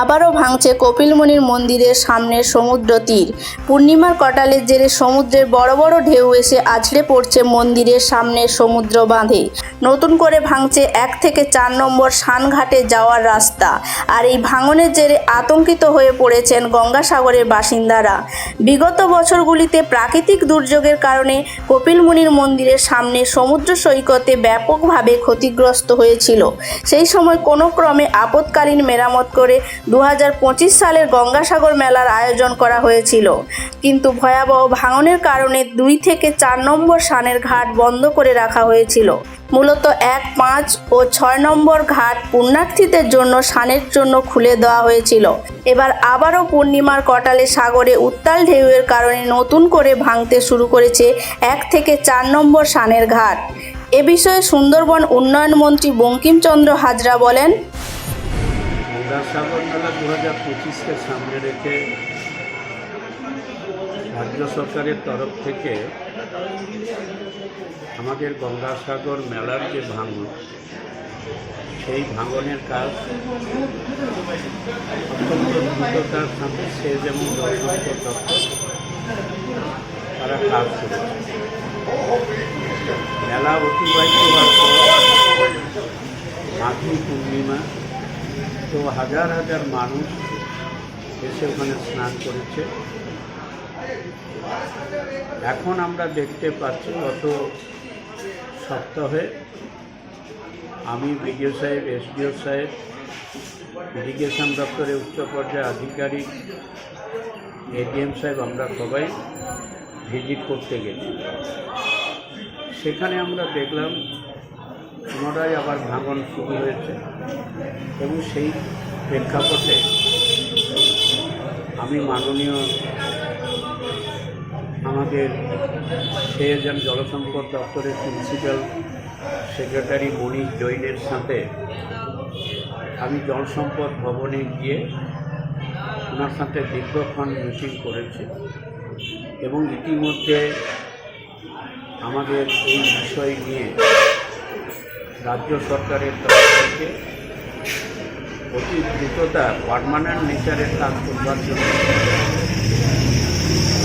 আবারও ভাঙছে কপিলমুনির মন্দিরের সামনের সমুদ্র তীর। পূর্ণিমার কটালের জেরে সমুদ্রের বড় বড় ঢেউ এসে আছড়ে পড়ছে মন্দিরের সামনের সমুদ্র বাঁধে। নতুন করে ভাঙছে এক থেকে চার নম্বর সানঘাটে যাওয়ার রাস্তা আর এই ভাঙনের জেরে আতঙ্কিত হয়ে পড়েছেন গঙ্গাসাগরের বাসিন্দারা। বিগত বছরগুলিতে প্রাকৃতিক দুর্যোগের কারণে কপিলমুনির মন্দিরের সামনে সমুদ্র সৈকতে ব্যাপকভাবে ক্ষতিগ্রস্ত হয়েছিল। সেই সময় কোনো ক্রমে আপৎকালীন মেরামত করে দু হাজার পঁচিশ সালের গঙ্গাসাগর মেলার আয়োজন করা হয়েছিল। কিন্তু ভয়াবহ ভাঙনের কারণে দুই থেকে চার নম্বর সানের ঘাট বন্ধ করে রাখা হয়েছিল। মূলত এক পাঁচ ও ছয় নম্বর ঘাট পুণ্যার্থীদের জন্য সানের জন্য খুলে দেওয়া হয়েছিল। এবার আবারও পূর্ণিমার কটালে সাগরে উত্তাল ঢেউয়ের কারণে নতুন করে ভাঙতে শুরু করেছে এক থেকে চার নম্বর সানের ঘাট। এ বিষয়ে সুন্দরবন উন্নয়ন মন্ত্রী বঙ্কিমচন্দ্র হাজরা বলেন গঙ্গাসাগর মেলা দু হাজার পঁচিশকে সামনে রেখে রাজ্য সরকারের তরফ থেকে আমাদের গঙ্গাসাগর মেলার যে ভাঙন, সেই ভাঙনের কাজ অত্যন্ত দ্রুততার সাথে সে যেমন তারা কাজ করেছে। মেলা অতিবাহিত হওয়ার পর মাঘী পূর্ণিমা তো হাজার হাজার মানুষ এসে ওখানে স্নান করেছে। এখন আমরা দেখতে পাচ্ছি গত সপ্তাহে আমি বিডিও সাহেব, এসডিও সাহেব, ইরিগেশন দপ্তরের উচ্চ পর্যায়ে আধিকারিক, এডিএম সাহেব, আমরা সবাই ভিজিট করতে গেছি। সেখানে আমরা দেখলাম পুনরায় আবার ভাঙন শুরু হয়েছে এবং সেই প্রেক্ষাপটে আমি মাননীয় আমাদের সেজন জলসম্পদ দপ্তরের প্রিন্সিপাল সেক্রেটারি মনীষ জৈনের সাথে আমি জলসম্পদ ভবনে গিয়ে ওনার সাথে দীর্ঘক্ষণ মিটিং করেছি এবং ইতিমধ্যে আমাদের এই বিষয় নিয়ে রাজ্য সরকারের তরফ থেকে অতি দ্রুততা পারমানেন্ট নেচারের কাজ করবার জন্য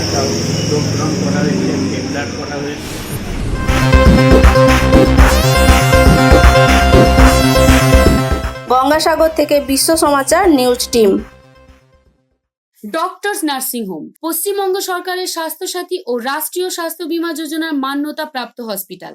একটা উদ্যোগ গ্রহণ করা হয়েছে টেন্ডার করা হয়েছে। গঙ্গাসাগর থেকে Bishwa Samachar news team. Doctors nursing home Paschimbanga সরকারের স্বাস্থ্যসাথী ও রাষ্ট্রীয় স্বাস্থ্য বীমা যোজনার মান্যতা প্রাপ্ত hospital.